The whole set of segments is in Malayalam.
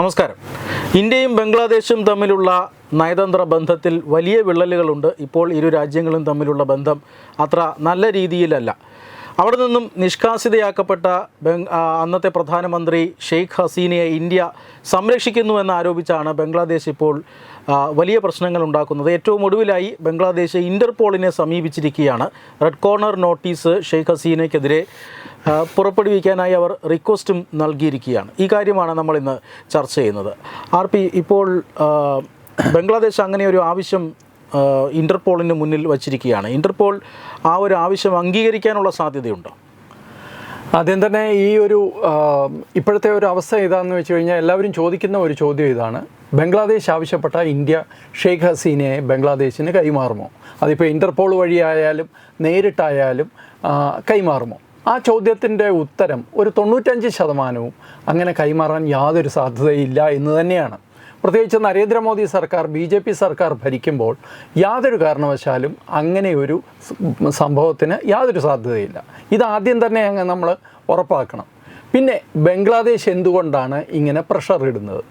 നമസ്കാരം. ഇന്ത്യയും ബംഗ്ലാദേശും തമ്മിലുള്ള നയതന്ത്ര ബന്ധത്തിൽ വലിയ വിള്ളലുകളുണ്ട്. ഇപ്പോൾ ഇരു രാജ്യങ്ങളും തമ്മിലുള്ള ബന്ധം അത്ര നല്ല രീതിയിലല്ല. അവിടെ നിന്നും നിഷ്കാസിതയാക്കപ്പെട്ട അന്നത്തെ പ്രധാനമന്ത്രി ഷെയ്ഖ് ഹസീനയെ ഇന്ത്യ സംരക്ഷിക്കുന്നു എന്നാരോപിച്ചാണ് ബംഗ്ലാദേശ് ഇപ്പോൾ വലിയ പ്രശ്നങ്ങൾ ഉണ്ടാക്കുന്നത്. ഏറ്റവും ഒടുവിലായി ബംഗ്ലാദേശ് ഇന്റർപോളിനെ സമീപിച്ചിരിക്കുകയാണ്. റെഡ് കോർണർ നോട്ടീസ് ഷെയ്ഖ് ഹസീനയ്ക്കെതിരെ പുറപ്പെടുവിക്കാനായി അവർ റിക്വസ്റ്റും നൽകിയിരിക്കുകയാണ്. ഈ കാര്യമാണ് നമ്മൾ ഇന്ന് ചർച്ച ചെയ്യുന്നത്. ആർ പി ഇപ്പോൾ ബംഗ്ലാദേശ് അങ്ങനെ ഒരു ആവശ്യം ഇന്റർപോളിന് മുന്നിൽ വച്ചിരിക്കുകയാണ്. ഇന്റർപോൾ ആ ഒരു ആവശ്യം അംഗീകരിക്കാനുള്ള സാധ്യതയുണ്ടോ? ആദ്യം തന്നെ ഈ ഒരു ഇപ്പോഴത്തെ ഒരു അവസ്ഥ ഇതാണെന്ന് വെച്ച് കഴിഞ്ഞാൽ എല്ലാവരും ചോദിക്കുന്ന ഒരു ചോദ്യം ഇതാണ്. ബംഗ്ലാദേശ് ആവശ്യപ്പെട്ട ഇന്ത്യ ഷെയ്ഖ് ഹസീനയെ ബംഗ്ലാദേശിന് കൈമാറുമോ? അതിപ്പോൾ ഇന്റർപോൾ വഴിയായാലും നേരിട്ടായാലും കൈമാറുമോ? ആ ചോദ്യത്തിന്റെ ഉത്തരം ഒരു തൊണ്ണൂറ്റഞ്ച് ശതമാനവും അങ്ങനെ കൈമാറാൻ യാതൊരു സാധ്യതയില്ല എന്ന് തന്നെയാണ്. പ്രത്യേകിച്ച് നരേന്ദ്രമോദി സർക്കാർ ബി ജെ പി സർക്കാർ ഭരിക്കുമ്പോൾ യാതൊരു കാരണവശാലും അങ്ങനെയൊരു സംഭവത്തിന് യാതൊരു സാധ്യതയില്ല. ഇതാദ്യം തന്നെ അങ്ങ് നമ്മൾ ഉറപ്പാക്കണം. പിന്നെ ബംഗ്ലാദേശ് എന്തുകൊണ്ടാണ് ഇങ്ങനെ പ്രഷർ ഇടുന്നത്?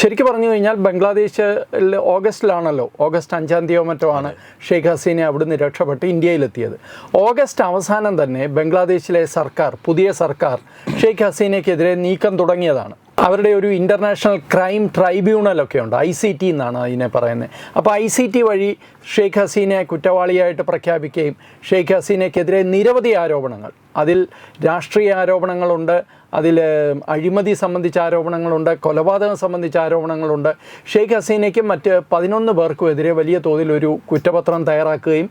ശരിക്കും പറഞ്ഞു കഴിഞ്ഞാൽ ബംഗ്ലാദേശിൽ ഓഗസ്റ്റിലാണല്ലോ. ഓഗസ്റ്റ് അഞ്ചാം തീയതിയോ മറ്റോ ആണ് ഷെയ്ഖ് ഹസീനെ അവിടുന്ന് രക്ഷപ്പെട്ട് ഇന്ത്യയിലെത്തിയത്. ഓഗസ്റ്റ് അവസാനം തന്നെ ബംഗ്ലാദേശിലെ സർക്കാർ പുതിയ സർക്കാർ ഷെയ്ഖ് ഹസീനയ്ക്കെതിരെ നീക്കം തുടങ്ങിയതാണ്. അവരുടെ ഒരു ഇന്റർനാഷണൽ ക്രൈം ട്രൈബ്യൂണലൊക്കെ ഉണ്ട്. ഐ സി ടി എന്നാണ് അതിനെ പറയുന്നത്. അപ്പോൾ ഐ സി ടി വഴി ഷെയ്ഖ് ഹസീനെ കുറ്റവാളിയായിട്ട് പ്രഖ്യാപിക്കുകയും ഷെയ്ഖ് ഹസീനയ്ക്കെതിരെ നിരവധി ആരോപണങ്ങൾ. അതിൽ രാഷ്ട്രീയ ആരോപണങ്ങളുണ്ട്. അതിൽ അഴിമതി സംബന്ധിച്ച ആരോപണങ്ങളുണ്ട്. കൊലപാതകം സംബന്ധിച്ച ആരോപണങ്ങളുണ്ട്. ഷെയ്ഖ് ഹസീനയ്ക്കും മറ്റ് പതിനൊന്ന് പേർക്കും എതിരെ വലിയ തോതിൽ ഒരു കുറ്റപത്രം തയ്യാറാക്കുകയും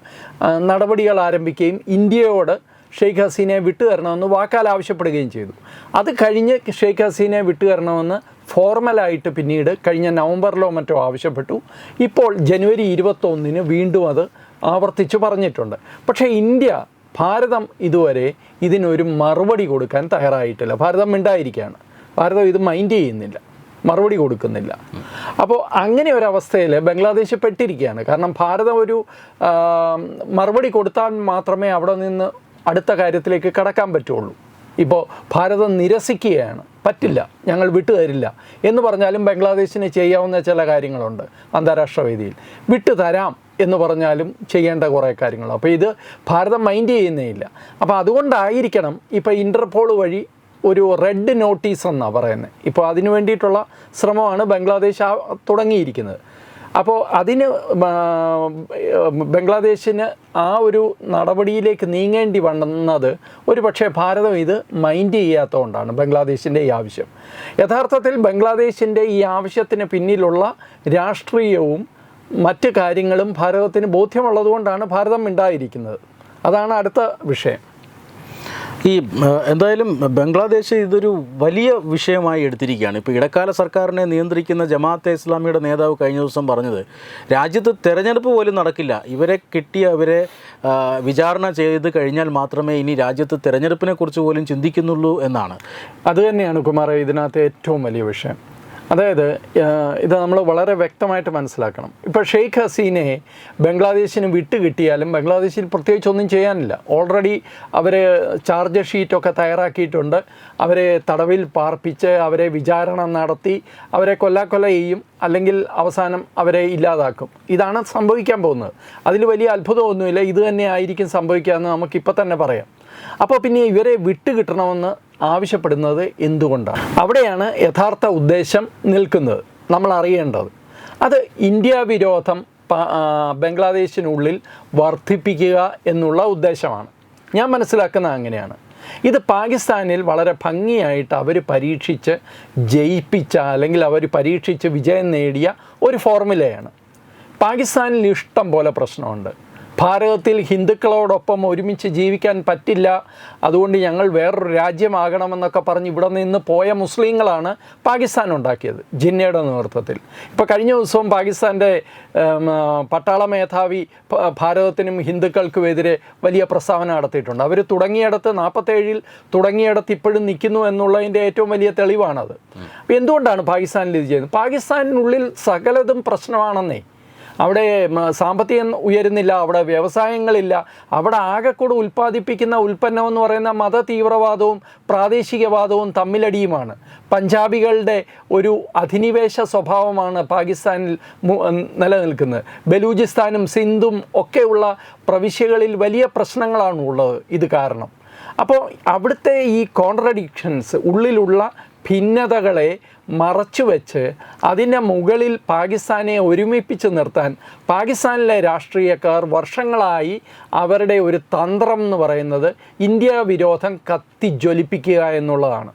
നടപടികൾ ആരംഭിക്കുകയും ഇന്ത്യയോട് ഷെയ്ഖ് ഹസീനയെ വിട്ടുതരണമെന്ന് വാക്കാൽ ആവശ്യപ്പെടുകയും ചെയ്തു. അത് കഴിഞ്ഞ് ഷെയ്ഖ് ഹസീനയെ വിട്ടുതരണമെന്ന് ഫോർമലായിട്ട് പിന്നീട് കഴിഞ്ഞ നവംബറിലോ മറ്റോ ആവശ്യപ്പെട്ടു. ഇപ്പോൾ ജനുവരി ഇരുപത്തൊന്നിന് വീണ്ടും അത് ആവർത്തിച്ച് പറഞ്ഞിട്ടുണ്ട്. പക്ഷേ ഇന്ത്യ ഭാരതം ഇതുവരെ ഇതിനൊരു മറുപടി കൊടുക്കാൻ തയ്യാറായിട്ടില്ല. ഭാരതം മിണ്ടായിരിക്കുകയാണ്. ഭാരതം ഇത് മൈൻഡ് ചെയ്യുന്നില്ല. മറുപടി കൊടുക്കുന്നില്ല. അപ്പോൾ അങ്ങനെ ഒരു ബംഗ്ലാദേശ് പെട്ടിരിക്കുകയാണ്. കാരണം ഭാരതം ഒരു മറുപടി കൊടുത്താൽ മാത്രമേ അവിടെ നിന്ന് അടുത്ത കാര്യത്തിലേക്ക് കടക്കാൻ പറ്റുള്ളൂ. ഇപ്പോൾ ഭാരതം നിരസിക്കുകയാണ്. പറ്റില്ല. ഞങ്ങൾ വിട്ടുതരില്ല എന്ന് പറഞ്ഞാലും ബംഗ്ലാദേശിന് ചെയ്യാവുന്ന ചില കാര്യങ്ങളുണ്ട് അന്താരാഷ്ട്ര വേദിയിൽ. വിട്ടുതരാം എന്ന് പറഞ്ഞാലും ചെയ്യേണ്ട കുറേ കാര്യങ്ങൾ അപ്പോൾ ഇത് ഭാരതം മൈൻഡ് ചെയ്യുന്നേ ഇല്ല അപ്പോൾ അതുകൊണ്ടായിരിക്കണം ഇപ്പോൾ ഇന്റർപോൾ വഴി ഒരു റെഡ് നോട്ടീസ് എന്നാണ് പറയുന്നത്. ഇപ്പോൾ അതിനു വേണ്ടിയിട്ടുള്ള ശ്രമമാണ് ബംഗ്ലാദേശ് തുടങ്ങിയിരിക്കുന്നത്. അപ്പോൾ അതിന് ബംഗ്ലാദേശിന് ആ ഒരു നടപടിയിലേക്ക് നീങ്ങേണ്ടി വന്നത് ഒരു പക്ഷേ ഭാരതം ഇത് മൈൻഡ് ചെയ്യാത്തതുകൊണ്ടാണ് ബംഗ്ലാദേശിന്റെ ഈ ആവശ്യം. യഥാർത്ഥത്തിൽ ബംഗ്ലാദേശിന്റെ ഈ ആവശ്യത്തിന് പിന്നിലുള്ള രാഷ്ട്രീയവും മറ്റ് കാര്യങ്ങളും ഭാരതത്തിന് ബോധ്യമുള്ളതുകൊണ്ടാണ് ഭാരതം ഉണ്ടായിരിക്കുന്നത് അതാണ് അടുത്ത വിഷയം. ഈ എന്തായാലും ബംഗ്ലാദേശ് ഇതൊരു വലിയ വിഷയമായി എടുത്തിരിക്കുകയാണ്. ഇപ്പോൾ ഇടക്കാല സർക്കാരിനെ നിയന്ത്രിക്കുന്ന ജമാഅത്തെ ഇസ്ലാമിയുടെ നേതാവ് കഴിഞ്ഞ ദിവസം പറഞ്ഞത് രാജ്യത്ത് തെരഞ്ഞെടുപ്പ് പോലും നടക്കില്ല. ഇവരെ കിട്ടിയ അവരെ വിചാരണ ചെയ്ത് കഴിഞ്ഞാൽ മാത്രമേ ഇനി രാജ്യത്ത് തെരഞ്ഞെടുപ്പിനെ കുറിച്ച് പോലും ചിന്തിക്കുന്നുള്ളൂ എന്നാണ്. അതുതന്നെയാണ് കുമാർ ഇതിനകത്ത് ഏറ്റവും വലിയ വിഷയം. അതായത് ഇത് നമ്മൾ വളരെ വ്യക്തമായിട്ട് മനസ്സിലാക്കണം. ഇപ്പോൾ ഷെയ്ഖ് ഹസീനെ ബംഗ്ലാദേശിന് വിട്ട് കിട്ടിയാലും ബംഗ്ലാദേശിൽ പ്രത്യേകിച്ച് ഒന്നും ചെയ്യാനില്ല. ഓൾറെഡി അവർ ചാർജ് ഷീറ്റൊക്കെ തയ്യാറാക്കിയിട്ടുണ്ട്. അവരെ തടവിൽ പാർപ്പിച്ച് അവരെ വിചാരണ നടത്തി അവരെ കൊല്ലാക്കൊല ചെയ്യും. അല്ലെങ്കിൽ അവസാനം അവരെ ഇല്ലാതാക്കും. ഇതാണ് സംഭവിക്കാൻ പോകുന്നത്. അതിൽ വലിയ അത്ഭുതമൊന്നുമില്ല. ഇത് തന്നെ ആയിരിക്കും സംഭവിക്കുക എന്ന് നമുക്കിപ്പോൾ തന്നെ പറയാം. അപ്പോൾ പിന്നെ ഇവരെ വിട്ടുകിട്ടണമെന്ന് ആവശ്യപ്പെടുന്നത് എന്തുകൊണ്ടാണ്? അവിടെയാണ് യഥാർത്ഥ ഉദ്ദേശം നിൽക്കുന്നത്. നമ്മൾ അറിയേണ്ടത് അത് ഇന്ത്യ വിരോധം ബംഗ്ലാദേശിനുള്ളിൽ വർദ്ധിപ്പിക്കുക എന്നുള്ള ഉദ്ദേശമാണ്. ഞാൻ മനസ്സിലാക്കുന്നത് അങ്ങനെയാണ്. ഇത് പാകിസ്ഥാനിൽ വളരെ ഭംഗിയായിട്ട് അവർ പരീക്ഷിച്ച് ജയിപ്പിച്ച അല്ലെങ്കിൽ അവർ പരീക്ഷിച്ച് വിജയം നേടിയ ഒരു ഫോർമുലയാണ്. പാകിസ്ഥാനിൽ ഇഷ്ടം പോലെ പ്രശ്നമുണ്ട്. ഭാരതത്തിൽ ഹിന്ദുക്കളോടൊപ്പം ഒരുമിച്ച് ജീവിക്കാൻ പറ്റില്ല. അതുകൊണ്ട് ഞങ്ങൾ വേറൊരു രാജ്യമാകണമെന്നൊക്കെ പറഞ്ഞ് ഇവിടെ നിന്ന് പോയ മുസ്ലിങ്ങളാണ് പാകിസ്ഥാൻ ഉണ്ടാക്കിയത് ജിന്നയുടെ നേതൃത്വത്തിൽ. ഇപ്പോൾ കഴിഞ്ഞ ദിവസവും പാകിസ്ഥാന്റെ പട്ടാള മേധാവി ഭാരതത്തിനും ഹിന്ദുക്കൾക്കുമെതിരെ വലിയ പ്രസ്താവന നടത്തിയിട്ടുണ്ട്. അവർ തുടങ്ങിയിടത്ത് നാൽപ്പത്തേഴിൽ തുടങ്ങിയിടത്ത് ഇപ്പോഴും നിൽക്കുന്നു എന്നുള്ളതിന്റെ ഏറ്റവും വലിയ തെളിവാണത്. അപ്പോൾ എന്തുകൊണ്ടാണ് പാകിസ്ഥാനിൽ ഇത് ചെയ്യുന്നത്? പാകിസ്ഥാനിനുള്ളിൽ സകലതും പ്രശ്നമാണെന്നേ അവിടെ സാമ്പത്തികം ഉയരുന്നില്ല അവിടെ വ്യവസായങ്ങളില്ല അവിടെ ആകെക്കൂടെ ഉൽപ്പാദിപ്പിക്കുന്ന ഉൽപ്പന്നം എന്ന് പറയുന്ന മത തീവ്രവാദവും പ്രാദേശികവാദവും തമ്മിലടിയുമാണ്. പഞ്ചാബികളുടെ ഒരു അധിനിവേശ സ്വഭാവമാണ് പാകിസ്ഥാനിൽ നിലനിൽക്കുന്നത്. ബലൂചിസ്ഥാനും സിന്ധും ഒക്കെയുള്ള പ്രവിശ്യകളിൽ വലിയ പ്രശ്നങ്ങളാണ് ഉള്ളത് ഇത് കാരണം. അപ്പോൾ അവിടുത്തെ ഈ കോൺട്രഡിക്ഷൻസ് ഉള്ളിലുള്ള ഭിന്നതകളെ മറച്ചുവെച്ച് അതിന്റെ മുകളിൽ പാകിസ്ഥാനെ ഒരുമിപ്പിച്ച് നിർത്താൻ പാകിസ്ഥാനിലെ രാഷ്ട്രീയക്കാർ വർഷങ്ങളായി അവരുടെ ഒരു തന്ത്രം എന്ന് പറയുന്നത് ഇന്ത്യ വിരോധം കത്തിജ്വലിപ്പിക്കുക എന്നുള്ളതാണ്.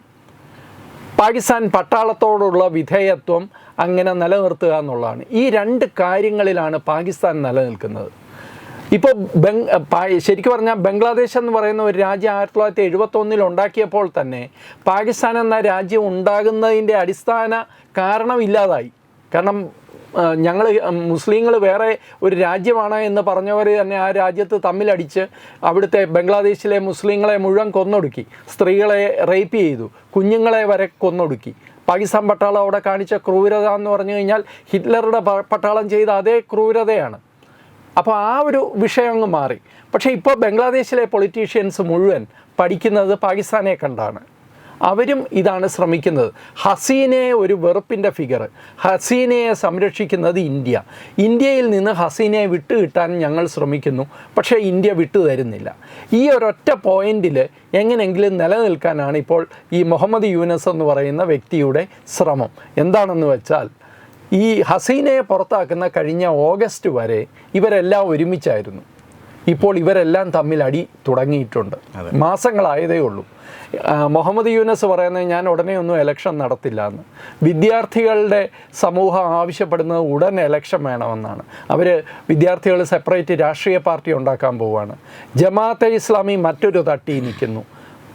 പാകിസ്ഥാൻ പട്ടാളത്തോടുള്ള വിധേയത്വം അങ്ങനെ നിലനിർത്തുക എന്നുള്ളതാണ്. ഈ രണ്ട് കാര്യങ്ങളിലാണ് പാകിസ്ഥാൻ നിലനിൽക്കുന്നത്. ഇപ്പോൾ ബംഗ് ശരിക്കും പറഞ്ഞാൽ ബംഗ്ലാദേശ് എന്ന് പറയുന്ന ഒരു രാജ്യം ആയിരത്തി തൊള്ളായിരത്തി എഴുപത്തൊന്നിൽ ഉണ്ടാക്കിയപ്പോൾ തന്നെ പാകിസ്ഥാൻ എന്ന രാജ്യം ഉണ്ടാകുന്നതിന്റെ അടിസ്ഥാന കാരണം ഇല്ലാതായി. കാരണം ഞങ്ങൾ മുസ്ലിങ്ങൾ വേറെ ഒരു രാജ്യമാണ് എന്ന് പറഞ്ഞവർ തന്നെ ആ രാജ്യത്ത് തമ്മിലടിച്ച് അവിടുത്തെ ബംഗ്ലാദേശിലെ മുസ്ലിങ്ങളെ മുഴുവൻ കൊന്നൊടുക്കി. സ്ത്രീകളെ റേപ്പ് ചെയ്തു. കുഞ്ഞുങ്ങളെ വരെ കൊന്നൊടുക്കി. പാകിസ്ഥാൻ പട്ടാളം അവിടെ കാണിച്ച ക്രൂരത എന്ന് പറഞ്ഞു കഴിഞ്ഞാൽ ഹിറ്റ്ലറുടെ പട്ടാളം ചെയ്ത അതേ ക്രൂരതയാണ്. അപ്പോൾ ആ ഒരു വിഷയം അങ്ങ് മാറി. പക്ഷേ ഇപ്പോൾ ബംഗ്ലാദേശിലെ പൊളിറ്റീഷ്യൻസ് മുഴുവൻ പഠിക്കുന്നത് പാകിസ്ഥാനെ കണ്ടാണ്. അവരും ഇതാണ് ശ്രമിക്കുന്നത്. ഹസീനയെ ഒരു വെറുപ്പിന്റെ ഫിഗർ ഹസീനയെ സംരക്ഷിക്കുന്നത് ഇന്ത്യ. ഇന്ത്യയിൽ നിന്ന് ഹസീനയെ വിട്ടുകിട്ടാൻ ഞങ്ങൾ ശ്രമിക്കുന്നു. പക്ഷേ ഇന്ത്യ വിട്ടു തരുന്നില്ല. ഈ ഒരൊറ്റ പോയിന്റിൽ എങ്ങനെയെങ്കിലും നിലനിൽക്കാനാണ് ഇപ്പോൾ ഈ മുഹമ്മദ് യൂനസ് എന്ന് പറയുന്ന വ്യക്തിയുടെ ശ്രമം. എന്താണെന്ന് വെച്ചാൽ ഈ ഹസീനയെ പുറത്താക്കുന്ന കഴിഞ്ഞ ഓഗസ്റ്റ് വരെ ഇവരെല്ലാം ഒരുമിച്ചായിരുന്നു. ഇപ്പോൾ ഇവരെല്ലാം തമ്മിൽ അടി തുടങ്ങിയിട്ടുണ്ട്. മാസങ്ങളായതേ ഉള്ളൂ. മുഹമ്മദ് യൂനസ് പറയുന്നത് ഞാൻ ഉടനെ ഒന്നും എലക്ഷൻ നടത്തില്ല എന്ന് വിദ്യാർത്ഥികളുടെ സമൂഹം ആവശ്യപ്പെടുന്നത് ഉടൻ എലക്ഷൻ വേണമെന്നാണ്. അവർ വിദ്യാർത്ഥികൾ സെപ്പറേറ്റ് രാഷ്ട്രീയ പാർട്ടി ഉണ്ടാക്കാൻ പോവുകയാണ് ജമാഅത്തെ ഇസ്ലാമി മറ്റൊരു തട്ടി നിൽക്കുന്നു.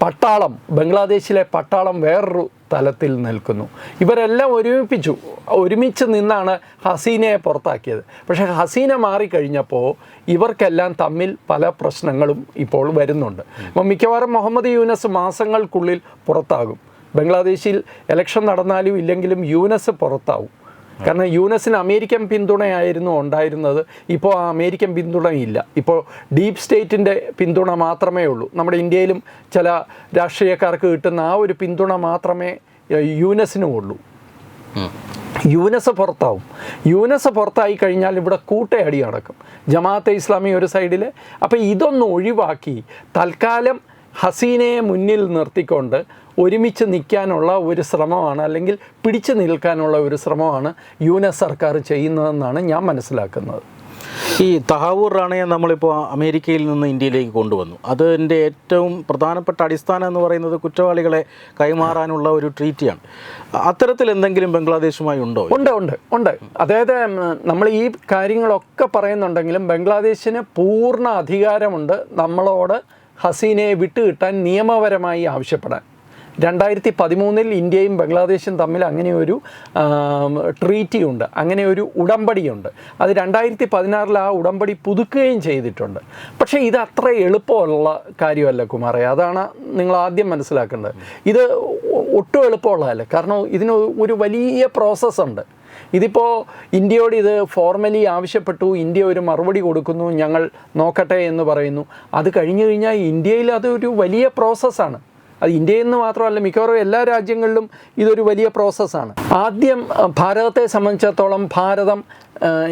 പട്ടാളം ബംഗ്ലാദേശിലെ പട്ടാളം വേറൊരു തലത്തിൽ നിൽക്കുന്നു. ഇവരെല്ലാം ഒരുമിപ്പിച്ചു. ഒരുമിച്ച് നിന്നാണ് ഹസീനയെ പുറത്താക്കിയത്. പക്ഷേ ഹസീന മാറിക്കഴിഞ്ഞപ്പോൾ ഇവർക്കെല്ലാം തമ്മിൽ പല പ്രശ്നങ്ങളും ഇപ്പോൾ വരുന്നുണ്ട്. അപ്പോൾ മിക്കവാറും മുഹമ്മദ് യൂനസ് മാസങ്ങൾക്കുള്ളിൽ പുറത്താകും. ബംഗ്ലാദേശിൽ ഇലക്ഷൻ നടന്നാലും ഇല്ലെങ്കിലും യൂനസ് പുറത്താവും. കാരണം യൂനസിന് അമേരിക്കൻ പിന്തുണയായിരുന്നു ഉണ്ടായിരുന്നത്. ഇപ്പോൾ ആ അമേരിക്കൻ പിന്തുണയില്ല. ഇപ്പോൾ ഡീപ് സ്റ്റേറ്റിന്റെ പിന്തുണ മാത്രമേ ഉള്ളൂ. നമ്മുടെ ഇന്ത്യയിലും ചില രാഷ്ട്രീയക്കാർക്ക് കിട്ടുന്ന ആ ഒരു പിന്തുണ മാത്രമേ യുനെസിനും ഉള്ളൂ. യൂനസ് പുറത്താവും. യൂനസ് പുറത്തായി കഴിഞ്ഞാൽ ഇവിടെ കൂട്ടയടി നടക്കും. ജമാഅത്തെ ഇസ്ലാമി ഒരു സൈഡിൽ അപ്പോൾ ഇതൊന്ന് ഒഴിവാക്കി തൽക്കാലം ഹസീനയെ മുന്നിൽ നിർത്തിക്കൊണ്ട് ഒരുമിച്ച് നിൽക്കാനുള്ള ഒരു ശ്രമമാണ് അല്ലെങ്കിൽ പിടിച്ചു നിൽക്കാനുള്ള ഒരു ശ്രമമാണ് യൂനസ് സർക്കാർ ചെയ്യുന്നതെന്നാണ് ഞാൻ മനസ്സിലാക്കുന്നത്. ഈ തഹാവൂർ റാണയെ നമ്മളിപ്പോൾ അമേരിക്കയിൽ നിന്ന് ഇന്ത്യയിലേക്ക് കൊണ്ടുവന്നു. അതിന്റെ ഏറ്റവും പ്രധാനപ്പെട്ട അടിസ്ഥാനം എന്ന് പറയുന്നത് കുറ്റവാളികളെ കൈമാറാനുള്ള ഒരു ട്രീറ്റിയാണ്. അത്തരത്തിൽ എന്തെങ്കിലും ബംഗ്ലാദേശുമായി ഉണ്ടോ? ഉണ്ട് ഉണ്ട് ഉണ്ട്. അതായത് നമ്മൾ ഈ കാര്യങ്ങളൊക്കെ പറയുന്നുണ്ടെങ്കിലും ബംഗ്ലാദേശിന് പൂർണ അധികാരമുണ്ട് നമ്മളോട് ഹസീനയെ വിട്ടുകിട്ടാൻ നിയമപരമായി ആവശ്യപ്പെടാൻ. രണ്ടായിരത്തി പതിമൂന്നിൽ ഇന്ത്യയും ബംഗ്ലാദേശും തമ്മിൽ അങ്ങനെ ഒരു ട്രീറ്റി ഉണ്ട് അങ്ങനെ ഒരു ഉടമ്പടിയുണ്ട്. അത് രണ്ടായിരത്തി പതിനാറിൽ ആ ഉടമ്പടി പുതുക്കുകയും ചെയ്തിട്ടുണ്ട്. പക്ഷേ ഇത് അത്ര എളുപ്പമുള്ള കാര്യമല്ല കുമാറെ. അതാണ് നിങ്ങൾ ആദ്യം മനസ്സിലാക്കേണ്ടത്. ഇത് ഒട്ടും എളുപ്പമുള്ളതല്ല. കാരണം ഇതിന് ഒരു വലിയ പ്രോസസ്സുണ്ട്. ഇതിപ്പോൾ ഇന്ത്യയോട് ഇത് ഫോർമലി ആവശ്യപ്പെട്ടു. ഇന്ത്യ ഒരു മറുപടി കൊടുക്കുന്നു. ഞങ്ങൾ നോക്കട്ടെ എന്ന് പറയുന്നു. അത് കഴിഞ്ഞു കഴിഞ്ഞാൽ ഇന്ത്യയിൽ അതൊരു വലിയ പ്രോസസ്സാണ്. അത് ഇന്ത്യയിൽ നിന്ന് മാത്രമല്ല മിക്കവാറും എല്ലാ രാജ്യങ്ങളിലും ഇതൊരു വലിയ പ്രോസസ്സാണ് ആദ്യം ഭാരതത്തെ സംബന്ധിച്ചിടത്തോളം ഭാരതം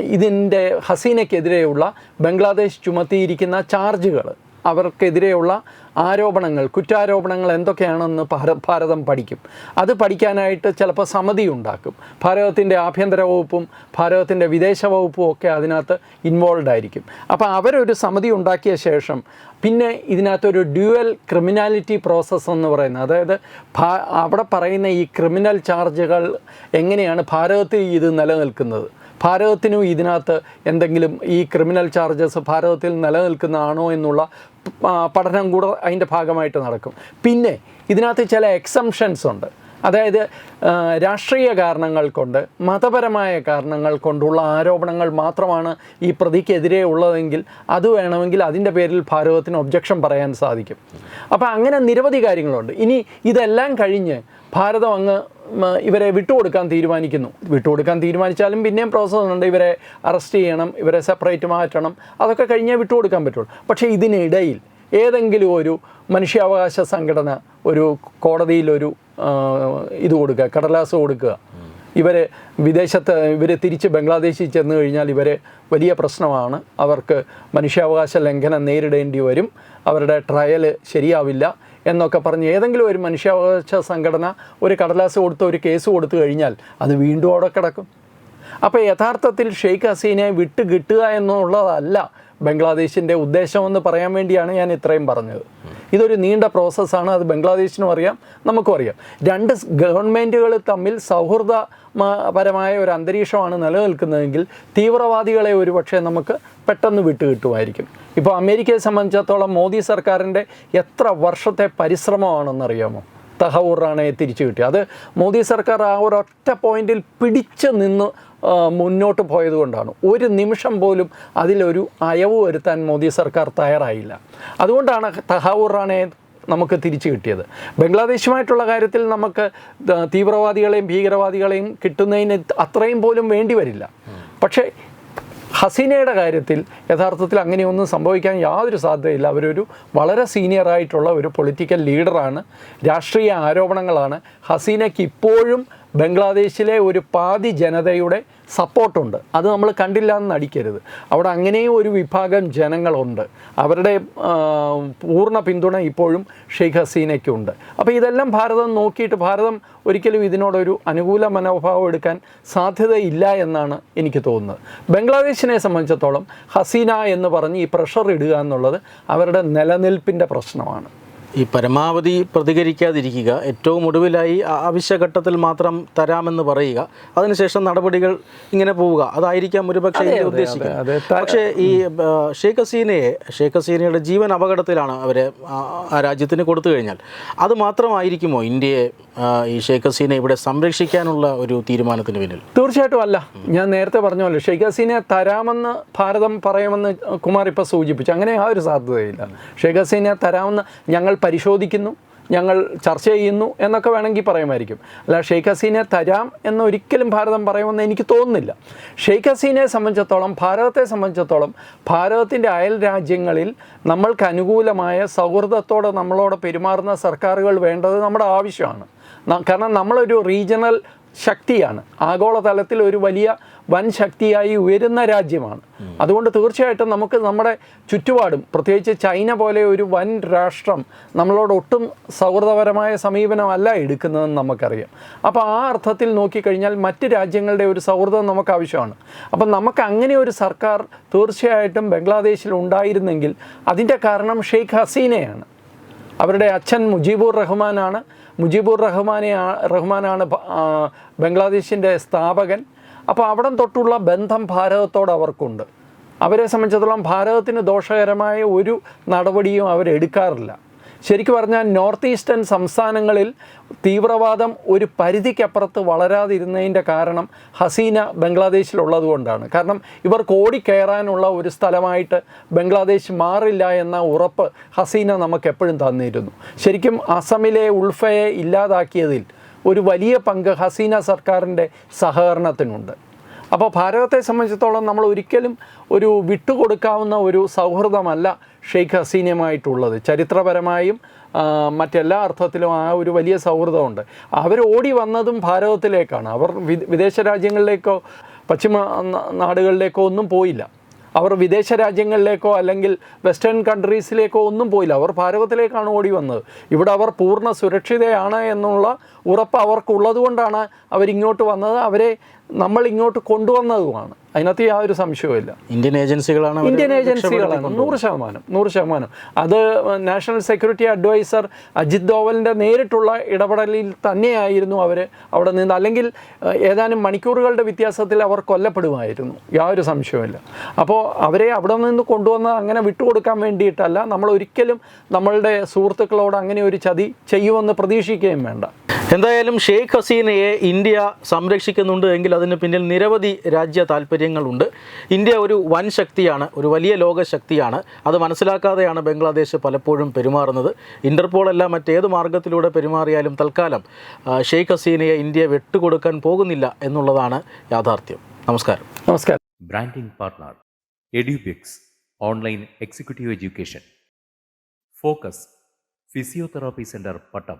ഇതിന്റെ ഹസീനയ്ക്കെതിരെയുള്ള ബംഗ്ലാദേശ് ചുമത്തിയിരിക്കുന്ന ചാർജുകൾ അവർക്കെതിരെയുള്ള ആരോപണങ്ങൾ കുറ്റാരോപണങ്ങൾ എന്തൊക്കെയാണെന്ന് ഭാര- ഭാരതം പഠിക്കും. അത് പഠിക്കാനായിട്ട് ചിലപ്പോൾ സമിതി ഉണ്ടാക്കും. ഭാരതത്തിന്റെ ആഭ്യന്തര വകുപ്പും ഭാരതത്തിന്റെ വിദേശ വകുപ്പും ഒക്കെ അതിനകത്ത് ഇൻവോൾവ് ആയിരിക്കും. അപ്പോൾ അവരൊരു സമിതി ഉണ്ടാക്കിയ ശേഷം പിന്നെ ഇതിനകത്തൊരു ഡ്യുവൽ ക്രിമിനാലിറ്റി പ്രോസസ്സ് എന്ന് പറയുന്നത്. അതായത് അവിടെ പറയുന്ന ഈ ക്രിമിനൽ ചാർജുകൾ എങ്ങനെയാണ് ഭാരതത്തിൽ ഇത് നിലനിൽക്കുന്നത്? ഭാരതത്തിനും ഇതിനകത്ത് എന്തെങ്കിലും ഈ ക്രിമിനൽ ചാർജസ് ഭാരതത്തിൽ നിലനിൽക്കുന്നതാണോ എന്നുള്ള പഠനം കൂടെ അതിന്റെ ഭാഗമായിട്ട് നടക്കും. പിന്നെ ഇതിനകത്ത് ചില എക്സംഷൻസ് ഉണ്ട്. അതായത് രാഷ്ട്രീയ കാരണങ്ങൾ കൊണ്ട് മതപരമായ കാരണങ്ങൾ കൊണ്ടുള്ള ആരോപണങ്ങൾ മാത്രമാണ് ഈ പ്രതിക്കെതിരെ ഉള്ളതെങ്കിൽ അത് വേണമെങ്കിൽ അതിന്റെ പേരിൽ ഭാരതത്തിന് ഒബ്ജക്ഷൻ പറയാൻ സാധിക്കും. അപ്പോൾ അങ്ങനെ നിരവധി കാര്യങ്ങളുണ്ട്. ഇനി ഇതെല്ലാം കഴിഞ്ഞ് ഭാരതം അങ്ങ് ഇവരെ വിട്ടുകൊടുക്കാൻ തീരുമാനിക്കുന്നു. വിട്ടുകൊടുക്കാൻ തീരുമാനിച്ചാലും പിന്നെയും പ്രോസസ്സ് ഉണ്ട് ഇവരെ അറസ്റ്റ് ചെയ്യണം ഇവരെ സെപ്പറേറ്റ് മാറ്റണം അതൊക്കെ കഴിഞ്ഞേ വിട്ടുകൊടുക്കാൻ പറ്റുള്ളൂ. പക്ഷേ ഇതിനിടയിൽ ഏതെങ്കിലും ഒരു മനുഷ്യാവകാശ സംഘടന ഒരു കോടതിയിലൊരു ഇത് കൊടുക്കുക കടലാസ് കൊടുക്കുക. ഇവരെ വിദേശത്ത് ഇവർ തിരിച്ച് ബംഗ്ലാദേശിൽ ചെന്ന് കഴിഞ്ഞാൽ ഇവർ വലിയ പ്രശ്നമാണ്. അവർക്ക് മനുഷ്യാവകാശ ലംഘനം നേരിടേണ്ടി വരും. അവരുടെ ട്രയൽ ശരിയാവില്ല എന്നൊക്കെ പറഞ്ഞ് ഏതെങ്കിലും ഒരു മനുഷ്യാവകാശ സംഘടന ഒരു കടലാസ് കൊടുത്ത് ഒരു കേസ് കൊടുത്തു കഴിഞ്ഞാൽ അത് വീണ്ടും അവിടെ കിടക്കും. അപ്പോൾ യഥാർത്ഥത്തിൽ ഷെയ്ഖ് ഹസീനെ വിട്ട് കിട്ടുക എന്നുള്ളതല്ല ബംഗ്ലാദേശിന്റെ ഉദ്ദേശമെന്ന് പറയാൻ വേണ്ടിയാണ് ഞാൻ ഇത്രയും പറഞ്ഞത്. ഇതൊരു നീണ്ട പ്രോസസ്സാണ് അത് ബംഗ്ലാദേശിനും അറിയാം നമുക്കും അറിയാം. രണ്ട് ഗവൺമെന്റുകൾ തമ്മിൽ സൗഹൃദ പരമായ ഒരു അന്തരീക്ഷമാണ് നിലനിൽക്കുന്നതെങ്കിൽ തീവ്രവാദികളെ ഒരുപക്ഷെ നമുക്ക് പെട്ടെന്ന് വിട്ടുകിട്ടുമായിരിക്കും. ഇപ്പോൾ അമേരിക്കയെ സംബന്ധിച്ചിടത്തോളം മോദി സർക്കാരിന്റെ എത്ര വർഷത്തെ പരിശ്രമമാണെന്നറിയാമോ? തഹവൂർ റാണയെ തിരിച്ചു കിട്ടി. അത് മോദി സർക്കാർ ആ ഒരൊറ്റ പോയിന്റിൽ പിടിച്ചു നിന്ന് മുന്നോട്ട് പോയതുകൊണ്ടാണ്. ഒരു നിമിഷം പോലും അതിലൊരു അയവ് വരുത്താൻ മോദി സർക്കാർ തയ്യാറായില്ല. അതുകൊണ്ടാണ് തഹാവൂർ റാണയെ നമുക്ക് തിരിച്ചു കിട്ടിയത്. ബംഗ്ലാദേശുമായിട്ടുള്ള കാര്യത്തിൽ നമുക്ക് തീവ്രവാദികളെയും ഭീകരവാദികളെയും കിട്ടുന്നതിന് അത്രയും പോലും വേണ്ടി വരില്ല. പക്ഷേ ഹസീനയുടെ കാര്യത്തിൽ യഥാർത്ഥത്തിൽ അങ്ങനെയൊന്നും സംഭവിക്കാൻ യാതൊരു സാധ്യതയില്ല. അവരൊരു വളരെ സീനിയറായിട്ടുള്ള ഒരു പൊളിറ്റിക്കൽ ലീഡറാണ് രാഷ്ട്രീയ ആരോപണങ്ങളാണ് ഹസീനയ്ക്ക് ഇപ്പോഴും ബംഗ്ലാദേശിലെ ഒരു പാതി ജനതയുടെ സപ്പോർട്ടുണ്ട്. അത് നമ്മൾ കണ്ടില്ല എന്ന് അടിക്കരുത് അവിടെ അങ്ങനെയും ഒരു വിഭാഗം ജനങ്ങളുണ്ട്. അവരുടെ പൂർണ പിന്തുണ ഇപ്പോഴും ഷെയ്ഖ് ഹസീനയ്ക്കുണ്ട്. അപ്പോൾ ഇതെല്ലാം ഭാരതം നോക്കിയിട്ട് ഭാരതം ഒരിക്കലും ഇതിനോടൊരു അനുകൂല മനോഭാവം എടുക്കാൻ സാധ്യതയില്ല എന്നാണ് എനിക്ക് തോന്നുന്നത്. ബംഗ്ലാദേശിനെ സംബന്ധിച്ചിടത്തോളം ഹസീന എന്ന് പറഞ്ഞ് ഈ പ്രഷർ ഇടുക എന്നുള്ളത് അവരുടെ നിലനിൽപ്പിന്റെ പ്രശ്നമാണ്. ഈ പരമാവധി പ്രതികരിക്കാതിരിക്കുക ഏറ്റവും ഒടുവിലായി ആവശ്യഘട്ടത്തിൽ മാത്രം തരാമെന്ന് പറയുക അതിനുശേഷം നടപടികൾ ഇങ്ങനെ പോവുക അതായിരിക്കാം ഒരുപക്ഷെ ഉദ്ദേശിക്കുന്നത്. പക്ഷേ ഈ ഷെയ്ഖ് ഹസീനയെ ഷെയ്ഖ് ഹസീനയുടെ ജീവൻ അപകടത്തിലാണ് അവരെ ആ രാജ്യത്തിന് കൊടുത്തു കഴിഞ്ഞാൽ. അത് മാത്രമായിരിക്കുമോ ഇന്ത്യയെ ഈ ഷെയ്ഖ് ഹസീനെ ഇവിടെ സംരക്ഷിക്കാനുള്ള ഒരു തീരുമാനത്തിന് പിന്നിൽ? തീർച്ചയായിട്ടും അല്ല. ഞാൻ നേരത്തെ പറഞ്ഞല്ലോ ഷെയ്ഖ് ഹസീനെ തരാമെന്ന് ഭാരതം പറയുമെന്ന് കുമാർ ഇപ്പോൾ സൂചിപ്പിച്ചു. അങ്ങനെ ആ ഒരു സാധ്യതയില്ല. ഷെയ്ഖ് ഹസീനെ തരാമെന്ന് ഞങ്ങൾ പരിശോധിക്കുന്നു ഞങ്ങൾ ചർച്ച ചെയ്യുന്നു എന്നൊക്കെ വേണമെങ്കിൽ പറയുമായിരിക്കും. അല്ല ഷെയ്ഖ് ഹസീനെ തരാം എന്ന് ഒരിക്കലും ഭാരതം പറയുമെന്ന് എനിക്ക് തോന്നുന്നില്ല. ഷെയ്ഖ് ഹസീനെ സംബന്ധിച്ചിടത്തോളം ഭാരതത്തെ സംബന്ധിച്ചിടത്തോളം ഭാരതത്തിന്റെ അയൽ രാജ്യങ്ങളിൽ നമ്മൾക്ക് അനുകൂലമായ സൗഹൃദത്തോടെ നമ്മളോട് പെരുമാറുന്ന സർക്കാരുകൾ വേണ്ടത് നമ്മുടെ ആവശ്യമാണ്. കാരണം നമ്മളൊരു റീജിയണൽ ശക്തിയാണ്. ആഗോളതലത്തിൽ ഒരു വലിയ വൻ ശക്തിയായി ഉയരുന്ന രാജ്യമാണ്. അതുകൊണ്ട് തീർച്ചയായിട്ടും നമുക്ക് നമ്മുടെ ചുറ്റുപാടും പ്രത്യേകിച്ച് ചൈന പോലെ ഒരു വൻ രാഷ്ട്രം നമ്മളോട് ഒട്ടും സൗഹൃദപരമായ സമീപനമല്ല എടുക്കുന്നതെന്ന് നമുക്കറിയാം. അപ്പോൾ ആ അർത്ഥത്തിൽ നോക്കിക്കഴിഞ്ഞാൽ മറ്റ് രാജ്യങ്ങളുടെ ഒരു സൗഹൃദം നമുക്ക് ആവശ്യമാണ്. അപ്പം നമുക്ക് അങ്ങനെ ഒരു സർക്കാർ തീർച്ചയായിട്ടും ബംഗ്ലാദേശിൽ ഉണ്ടായിരുന്നെങ്കിൽ അതിന്റെ കാരണം ഷെയ്ഖ് ഹസീനയാണ്. അവരുടെ അച്ഛൻ മുജീബുർ റഹ്മാനാണ്. മുജീബുർ റഹ്മാനെ റഹ്മാനാണ് ബംഗ്ലാദേശിന്റെ സ്ഥാപകൻ. അപ്പോൾ അവിടം തൊട്ടുള്ള ബന്ധം ഭാരതത്തോട് അവർക്കുണ്ട്. അവരെ സംബന്ധിച്ചിടത്തോളം ഭാരതത്തിന് ദോഷകരമായ ഒരു നടപടിയും അവരെടുക്കാറില്ല ശരിക്കും പറഞ്ഞാൽ നോർത്ത് ഈസ്റ്റേൺ സംസ്ഥാനങ്ങളിൽ തീവ്രവാദം ഒരു പരിധിക്കപ്പുറത്ത് വളരാതിരുന്നതിന്റെ കാരണം ഹസീന ബംഗ്ലാദേശിലുള്ളത് കൊണ്ടാണ് കാരണം ഇവർക്ക് ഓടിക്കയറാനുള്ള ഒരു സ്ഥലമായിട്ട് ബംഗ്ലാദേശ് മാറില്ല എന്ന ഉറപ്പ് ഹസീന നമുക്ക് എപ്പോഴും തന്നിരുന്നു. ശരിക്കും അസമിലെ ഉൾഫയെ ഇല്ലാതാക്കിയതിൽ ഒരു വലിയ പങ്ക് ഹസീന സർക്കാരിന്റെ സഹകരണത്തിനുണ്ട്. അപ്പോൾ ഭാരതത്തെ സംബന്ധിച്ചിടത്തോളം നമ്മൾ ഒരിക്കലും ഒരു വിട്ടുകൊടുക്കാവുന്ന ഒരു സൗഹൃദമല്ല ഷെയ്ഖ് ഹസീനയുമായിട്ടുള്ളത്. ചരിത്രപരമായും മറ്റെല്ലാ അർത്ഥത്തിലും ആ ഒരു വലിയ സൗഹൃദമുണ്ട്. അവർ ഓടി വന്നതും ഭാരതത്തിലേക്കാണ്. അവർ വിദേശ രാജ്യങ്ങളിലേക്കോ പശ്ചിമ നാടുകളിലേക്കോ ഒന്നും പോയില്ല. അവർ വിദേശ രാജ്യങ്ങളിലേക്കോ അല്ലെങ്കിൽ വെസ്റ്റേൺ കൺട്രീസിലേക്കോ ഒന്നും പോയില്ല. അവർ ഭാരതത്തിലേക്കാണ് ഓടി വന്നത്. ഇവിടെ അവർ പൂർണ സുരക്ഷിതയാണ് എന്നുള്ള ഉറപ്പ് അവർക്കുള്ളതുകൊണ്ടാണ് അവരിങ്ങോട്ട് വന്നത്. അവരെ നമ്മൾ ഇങ്ങോട്ട് കൊണ്ടുവന്നതുമാണ്. അതിനകത്ത് യാതൊരു സംശയവുമില്ല ഇന്ത്യൻ ഏജൻസികളാണ് ഇന്ത്യൻ ഏജൻസികളാണ്. നൂറ് ശതമാനം നൂറ് ശതമാനം. അത് നാഷണൽ സെക്യൂരിറ്റി അഡ്വൈസർ അജിത് ഡോവലിന്റെ നേരിട്ടുള്ള ഇടപെടലിൽ തന്നെയായിരുന്നു അവർ അവിടെ നിന്ന് അല്ലെങ്കിൽ ഏതാനും മണിക്കൂറുകളുടെ വ്യത്യാസത്തിൽ അവർ കൊല്ലപ്പെടുമായിരുന്നു. യാതൊരു സംശയവുമില്ല അപ്പോൾ അവരെ അവിടെ നിന്ന് കൊണ്ടുവന്ന് അങ്ങനെ വിട്ടുകൊടുക്കാൻ വേണ്ടിയിട്ടല്ല നമ്മൾ ഒരിക്കലും നമ്മളുടെ സുഹൃത്തുക്കളോട് അങ്ങനെ ഒരു ചതി ചെയ്യുമെന്ന് പ്രതീക്ഷിക്കുകയും വേണ്ട. എന്തായാലും ഷെയ്ഖ് ഹസീനയെ ഇന്ത്യ സംരക്ഷിക്കുന്നുണ്ട് എങ്കിൽ അതിന് പിന്നിൽ നിരവധി രാജ്യ താല്പര്യങ്ങളുണ്ട് ഇന്ത്യ ഒരു വൻ ശക്തിയാണ് ഒരു വലിയ ലോക ശക്തിയാണ്. അത് മനസ്സിലാക്കാതെയാണ് ബംഗ്ലാദേശ് പലപ്പോഴും പെരുമാറുന്നത്. ഇന്റർപോൾ അല്ല മറ്റേത് മാർഗത്തിലൂടെ പെരുമാറിയാലും തൽക്കാലം ഷെയ്ഖ് ഹസീനയെ ഇന്ത്യ വിട്ടുകൊടുക്കാൻ പോകുന്നില്ല എന്നുള്ളതാണ് യാഥാർത്ഥ്യം. നമസ്കാരം. നമസ്കാരം. Branding partner Edubix online executive education focus physiotherapy centre Pattom